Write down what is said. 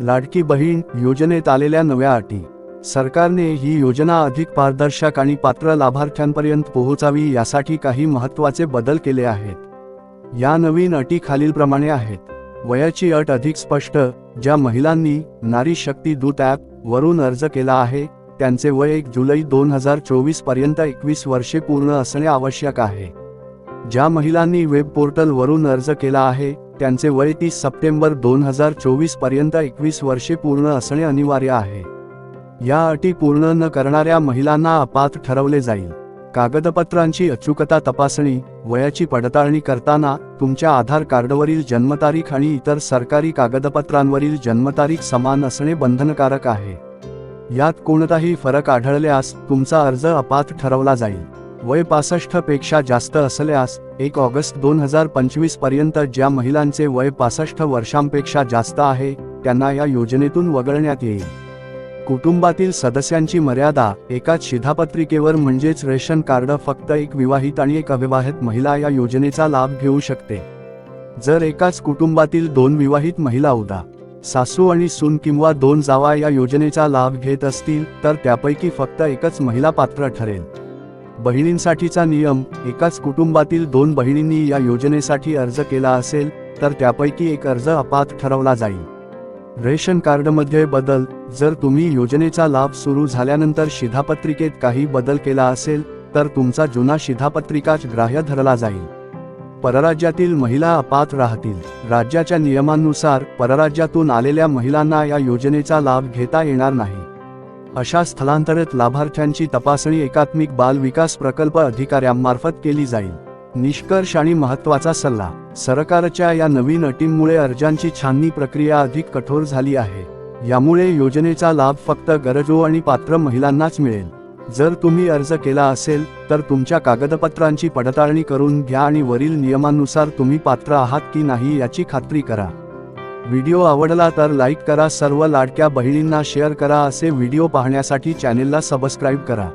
लाडकी बहीण योजनेत आलेल्या नव्या अटी. सरकारने ही योजना अधिक पारदर्शक आणि पात्र लाभार्थ्यांपर्यंत पोहोचावी यासाठी काही महत्त्वाचे बदल केले आहेत. या नवीन अटी खालीलप्रमाणे आहेत. वयाची अट अधिक स्पष्ट ज्या महिलांनी नारी शक्ती दूत ॲप वरून अर्ज केला आहे त्यांचे वय एक जुलै दोन हजार चोवीसपर्यंत एकवीस वर्षे पूर्ण असणे आवश्यक आहे. ज्या महिलांनी वेब पोर्टलवरून अर्ज केला आहे त्यांचे वय तीस सप्टेंबर दोन हजार चोवीसपर्यंत एकवीस वर्षे पूर्ण असणे अनिवार्य आहे. या अटी पूर्ण न करणाऱ्या महिलांना अपात्र ठरवले जाईल. कागदपत्रांची अचूकता तपासणी वयाची पडताळणी करताना तुमच्या आधार कार्डवरील जन्मतारीख आणि इतर सरकारी कागदपत्रांवरील जन्मतारीख समान असणे बंधनकारक आहे. यात कोणताही फरक आढळल्यास तुमचा अर्ज अपात्र ठरवला जाईल. वय पासष्टपेक्षा जास्त असल्यास एक ऑगस्ट दोन हजार पंचवीसपर्यंत ज्या महिलांचे वय पासष्ट वर्षांपेक्षा जास्त आहे त्यांना या योजनेतून वगळण्यात येईल. कुटुंबातील सदस्यांची मर्यादा एकाच शिधापत्रिकेवर म्हणजेच रेशन कार्ड फक्त एक विवाहित आणि एक अविवाहित महिला या योजनेचा लाभ घेऊ शकते. जर एकाच कुटुंबातील दोन विवाहित महिला उदा सासू आणि सून किंवा दोन जावा या योजनेचा लाभ घेत असतील तर त्यापैकी फक्त एकच महिला पात्र ठरेल. बहिणींसाठीचा नियम एकाच कुटुंबातील दोन बहिणींनी या योजनेसाठी अर्ज केला असेल तर त्यापैकी एक अर्ज अपात्र ठरवला जाईल. रेशन कार्डमध्ये बदल जर तुम्ही योजनेचा लाभ सुरू झाल्यानंतर शिधापत्रिकेत काही बदल केला असेल तर तुमचा जुना शिधापत्रिकाच ग्राह्य धरला जाईल. परराज्यातील महिला अपात्र राहतील. राज्याच्या नियमांनुसार परराज्यातून आलेल्या महिलांना या योजनेचा लाभ घेता येणार नाही. अशा स्थलांतरित लाभार्थ्यांची तपासणी एकात्मिक बाल विकास प्रकल्प अधिकाऱ्यांमार्फत केली जाईल. निष्कर्ष आणि महत्त्वाचा सल्ला सरकारच्या या नवीन अटींमुळे अर्जांची छाननी प्रक्रिया अधिक कठोर झाली आहे. यामुळे योजनेचा लाभ फक्त गरजू आणि पात्र महिलांनाच मिळेल. जर तुम्ही अर्ज केला असेल तर तुमच्या कागदपत्रांची पडताळणी करून घ्या आणि वरील नियमांनुसार तुम्ही पात्र आहात की नाही याची खात्री करा. व्हिडिओ आवडला तर लाईक करा सर्व लाडक्या बहिणींना शेअर करा असे व्हिडिओ पाहण्यासाठी चॅनेलला सबस्क्राईब करा.